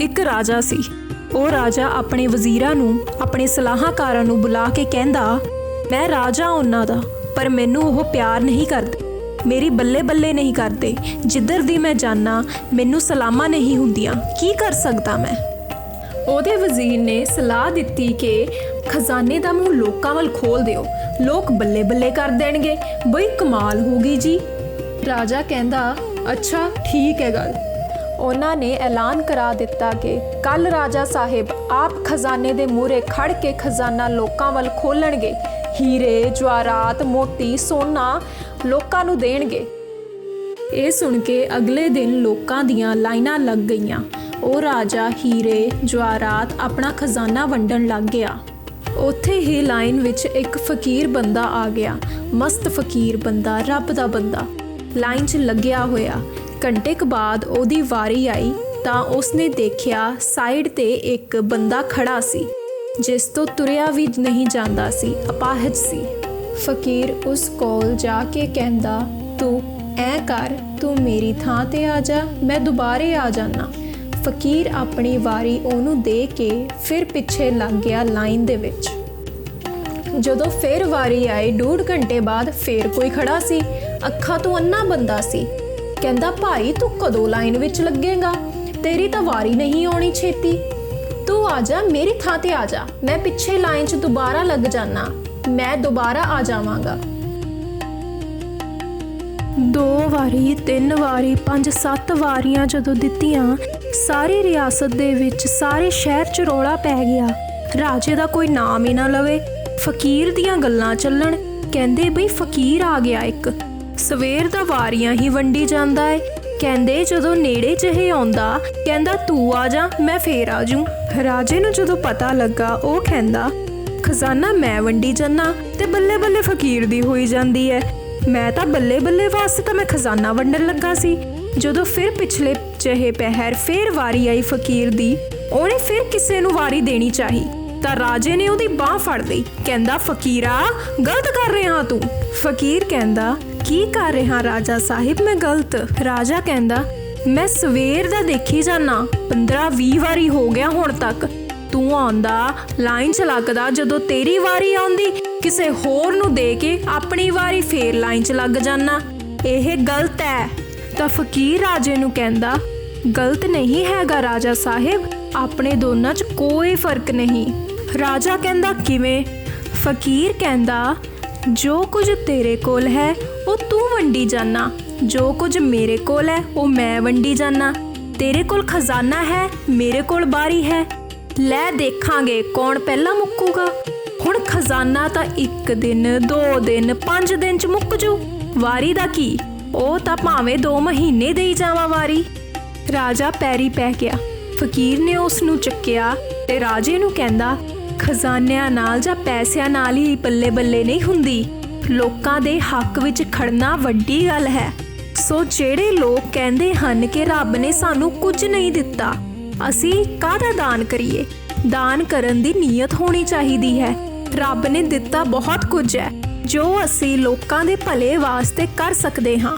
ਇੱਕ ਰਾਜਾ ਸੀ। ਉਹ ਰਾਜਾ ਆਪਣੇ ਵਜ਼ੀਰਾਂ ਨੂੰ, ਆਪਣੇ ਸਲਾਹਕਾਰਾਂ ਨੂੰ ਬੁਲਾ ਕੇ ਕਹਿੰਦਾ, ਮੈਂ ਰਾਜਾ ਉਹਨਾਂ ਦਾ, ਪਰ ਮੈਨੂੰ ਉਹ ਪਿਆਰ ਨਹੀਂ ਕਰਦੇ। ਮੇਰੀ ਬੱਲੇ ਬੱਲੇ ਨਹੀਂ ਕਰਦੇ। ਜਿੱਧਰ ਦੀ ਮੈਂ ਜਾਣਾ ਮੈਨੂੰ ਸਲਾਮਾਂ ਨਹੀਂ ਹੁੰਦੀਆਂ। ਕੀ ਕਰ ਸਕਦਾ ਮੈਂ? ਉਹਦੇ ਵਜ਼ੀਰ ਨੇ ਸਲਾਹ ਦਿੱਤੀ ਕਿ ਖਜ਼ਾਨੇ ਦਾ ਮੂੰਹ ਲੋਕਾਂ ਵੱਲ ਖੋਲ ਦਿਓ। ਲੋਕ ਬੱਲੇ ਬੱਲੇ ਕਰ ਦੇਣਗੇ। ਬਈ ਕਮਾਲ ਹੋ ਗਈ ਜੀ। ਰਾਜਾ ਕਹਿੰਦਾ, ਅੱਛਾ, ਠੀਕ ਹੈ ਗੱਲ। ਉਹਨਾਂ ਨੇ ਐਲਾਨ ਕਰਾ ਦਿੱਤਾ ਕਿ ਕੱਲ ਰਾਜਾ ਸਾਹਿਬ ਆਪ ਖਜ਼ਾਨੇ ਦੇ ਮੂਹਰੇ ਖੜ ਕੇ ਖਜ਼ਾਨਾ ਲੋਕਾਂ ਵੱਲ ਖੋਲਣਗੇ ਹੀਰੇ, ਜਵਾਹਰਾਤ, ਮੋਤੀ, ਸੋਨਾ ਲੋਕਾਂ ਨੂੰ ਦੇਣਗੇ। ਇਹ ਸੁਣ ਕੇ ਅਗਲੇ ਦਿਨ ਲੋਕਾਂ ਦੀਆਂ ਲਾਈਨਾਂ ਲੱਗ ਗਈਆਂ। ਉਹ ਰਾਜਾ, ਹੀਰੇ, ਜਵਾਹਰਾਤ ਆਪਣਾ ਖਜ਼ਾਨਾ ਵੰਡਣ ਲੱਗ ਗਿਆ। ਉੱਥੇ ਹੀ ਲਾਈਨ ਵਿੱਚ ਇੱਕ ਫਕੀਰ ਬੰਦਾ ਆ ਗਿਆ। ਮਸਤ ਫਕੀਰ ਬੰਦਾ, ਰੱਬ ਦਾ ਬੰਦਾ। ਲਾਈਨ 'ਚ ਲੱਗਿਆ ਹੋਇਆ ਘੰਟੇ ਕੁ ਬਾਅਦ ਉਹਦੀ ਵਾਰੀ ਆਈ ਤਾਂ ਉਸਨੇ ਦੇਖਿਆ ਸਾਈਡ ਤੇ ਇੱਕ ਬੰਦਾ ਖੜਾ ਸੀ, ਜਿਸ ਤੋਂ ਤੁਰਿਆ ਵੀ ਨਹੀਂ ਜਾਂਦਾ ਸੀ, ਅਪਾਹਜ ਸੀ। ਫਕੀਰ ਉਸ ਕੋਲ ਜਾ ਕੇ ਕਹਿੰਦਾ, ਤੂੰ ਐ ਕਰ, ਤੂੰ ਮੇਰੀ ਥਾਂ ਤੇ ਆ ਜਾ, ਮੈਂ ਦੁਬਾਰੇ ਆ ਜਾਣਾ ਫਕੀਰ ਆਪਣੀ ਵਾਰੀ ਉਹਨੂੰ ਦੇ ਕੇ ਫਿਰ ਪਿੱਛੇ ਲੱਗ ਗਿਆ ਲਾਈਨ ਦੇ ਵਿੱਚ। ਜਦੋਂ ਫੇਰ ਵਾਰੀ ਆਈ, ਡੂਢ ਘੰਟੇ ਬਾਅਦ ਫੇਰ ਕੋਈ ਖੜਾ ਸੀ, ਅੱਖਾਂ ਤੋਂ ਅੰਨਾ ਬੰਦਾ ਸੀ। ਕਹਿੰਦਾ, ਭਾਈ, ਤੂੰ ਕਦੋਂ ਲਾਈਨ ਵਿੱਚ ਲੱਗੇਗਾ? ਤੇਰੀ ਤਾਂ ਵਾਰੀ ਨਹੀਂ ਆਉਣੀ ਛੇਤੀ। ਤੂੰ ਆ ਜਾ, ਮੇਰੀ ਥਾਂ ਤੇ ਆ ਜਾ। ਮੈਂ ਪਿੱਛੇ ਲਾਈਨ 'ਚ ਦੁਬਾਰਾ ਲੱਗ ਜਾਣਾ ਮੈਂ ਦੁਬਾਰਾ ਆ ਜਾਵਾਂਗਾ। ਦੋ ਵਾਰੀ, ਤਿੰਨ ਵਾਰੀ, ਪੰਜ, ਸੱਤ ਵਾਰੀਆਂ ਜਦੋਂ ਦਿੱਤੀਆਂ, ਸਾਰੀ ਰਿਆਸਤ ਦੇ ਵਿੱਚ ਸਾਰੇ ਸ਼ਹਿਰ 'ਚ ਰੌਲਾ ਪੈ ਗਿਆ। ਰਾਜੇ ਦਾ ਕੋਈ ਨਾਮ ਹੀ ਨਾ ਲਵੇ। ਫਕੀਰ ਦੀਆਂ ਗੱਲਾਂ ਚੱਲਣ। ਕਹਿੰਦੇ ਬਈ, ਫਕੀਰ ਆ ਗਿਆ ਇੱਕ। ਸਵੇਰ ਦਾ ਵਾਰੀਆਂ ਹੀ ਵੰਡੀ ਜਾਂਦਾ ਏ। ਕਹਿੰਦੇ ਜਦੋਂ ਨੇੜੇ ਜਿਹੇ ਆਉਂਦਾ, ਕਹਿੰਦਾ, ਤੂੰ ਆ ਜਾ, ਮੈਂ ਫੇਰ ਆ ਜੂ। ਰਾਜੇ ਨੂੰ ਜਦੋਂ ਪਤਾ ਲੱਗਾ, ਉਹ ਕਹਿੰਦਾ, ਖਜ਼ਾਨਾ ਮੈਂ ਵੰਡੀ ਜੰਨਾ ਤੇ ਬੱਲੇ ਬੱਲੇ ਫਕੀਰ ਦੀ ਹੋਈ ਜਾਂਦੀ ਐ ਮੈਂ ਤਾਂ ਬੱਲੇ ਬੱਲੇ ਵਾਸਤੇ ਤਾਂ ਮੈਂ ਖਜ਼ਾਨਾ ਵੰਡਣ ਲੱਗਾ ਸੀ। ਜਦੋਂ ਫਿਰ ਪਿਛਲੇ ਚਹੇ ਪਹਿਰ ਫੇਰ ਵਾਰੀ ਆਈ ਫਕੀਰ ਦੀ, ਉਹਨੇ ਫਿਰ ਕਿਸੇ ਨੂੰ ਵਾਰੀ ਦੇਣੀ ਚਾਹੀ। ਤਾਂ ਰਾਜੇ ਨੇ ਉਹਦੀ ਬਾਹ ਫੜ ਲਈ। ਕਹਿੰਦਾ, ਫਕੀਰਾ, ਗਲਤ ਕਰ ਰਿਹਾ ਤੂੰ। ਫਕੀਰ ਕਹਿੰਦਾ ਕੀ ਕਰ ਰਿਹਾ ਰਾਜਾ ਸਾਹਿਬ? ਮੈਂ ਗਲਤ। ਰਾਜਾ ਕਹਿੰਦਾ, ਮੈਂ ਸਵੇਰ ਦਾ ਦੇਖੀ ਜਾਣਾ 15 20 ਵਾਰੀ ਹੋ ਗਿਆ ਹੁਣ ਤੱਕ। ਤੂੰ ਆਉਂਦਾ, ਲਾਈਨ ਚ ਲੱਗਦਾ ਜਦੋਂ ਤੇਰੀ ਵਾਰੀ ਆਉਂਦੀ, ਕਿਸੇ ਹੋਰ ਨੂੰ ਦੇ ਕੇ ਆਪਣੀ ਵਾਰੀ ਫੇਰ ਲਾਈਨ ਚ ਲੱਗ ਜਾਣਾ ਇਹ ਗਲਤ ਹੈ ਤਾਂ ਫਕੀਰ ਰਾਜੇ ਨੂੰ ਕਹਿੰਦਾ, ਗਲਤ ਨਹੀਂ ਹੈਗਾ ਰਾਜਾ ਸਾਹਿਬ। ਆਪਣੇ ਦੋਨਾਂ 'ਚ ਕੋਈ ਫ਼ਰਕ ਨਹੀਂ। ਰਾਜਾ ਕਹਿੰਦਾ, ਕਿਵੇਂ? ਫਕੀਰ ਕਹਿੰਦਾ ਜੋ ਕੁਝ ਤੇਰੇ ਕੋਲ ਹੈ, ਉਹ ਤੂੰ ਵੰਡੀ ਜਾਣਾ ਜੋ ਕੁਝ ਮੇਰੇ ਕੋਲ ਹੈ, ਉਹ ਮੈਂ ਵੰਡੀ ਜਾਣਾ ਤੇਰੇ ਕੋਲ ਖਜ਼ਾਨਾ ਹੈ, ਮੇਰੇ ਕੋਲ ਬਾਰੀ ਹੈ। ਲੈ ਦੇਖਾਂਗੇ ਕੌਣ ਪਹਿਲਾਂ ਮੁੱਕੂਗਾ। ਹੁਣ ਖਜ਼ਾਨਾ ਤਾਂ ਇੱਕ ਦਿਨ, ਦੋ ਦਿਨ, ਪੰਜ ਦਿਨ ਚ ਮੁੱਕ ਜੂ। ਵਾਰੀ ਦਾ ਕੀ? ਉਹ ਤਾਂ ਭਾਵੇਂ 2 ਮਹੀਨੇ ਦੇਈ ਜਾਵਾਂ ਵਾਰੀ। ਰਾਜਾ ਪੈਰੀ ਪੈ ਗਿਆ। ਫਕੀਰ ਨੇ ਉਸ ਨੂੰ ਚੱਕਿਆ ਤੇ ਰਾਜੇ ਨੂੰ ਕਹਿੰਦਾ ਖਜ਼ਾਨਿਆਂ ਨਾਲ ਜਾਂ ਪੈਸਿਆਂ ਨਾਲ ਹੀ ਬੱਲੇ ਬੱਲੇ ਨਹੀਂ ਹੁੰਦੀ। ਲੋਕਾਂ ਦੇ ਹੱਕ ਵਿੱਚ ਖੜਨਾ ਵੱਡੀ ਗੱਲ ਹੈ। ਸੋ ਜਿਹੜੇ ਲੋਕ ਕਹਿੰਦੇ ਹਨ ਕਿ ਰੱਬ ਨੇ ਸਾਨੂੰ ਕੁਝ ਨਹੀਂ ਦਿੱਤਾ, ਅਸੀਂ ਕਾਹਦਾ ਦਾਨ ਕਰੀਏ? ਦਾਨ ਕਰਨ ਦੀ ਨੀਅਤ ਹੋਣੀ ਚਾਹੀਦੀ ਹੈ। ਰੱਬ ਨੇ ਦਿੱਤਾ ਬਹੁਤ ਕੁਝ ਹੈ, ਜੋ ਅਸੀਂ ਲੋਕਾਂ ਦੇ ਭਲੇ ਵਾਸਤੇ ਕਰ ਸਕਦੇ ਹਾਂ।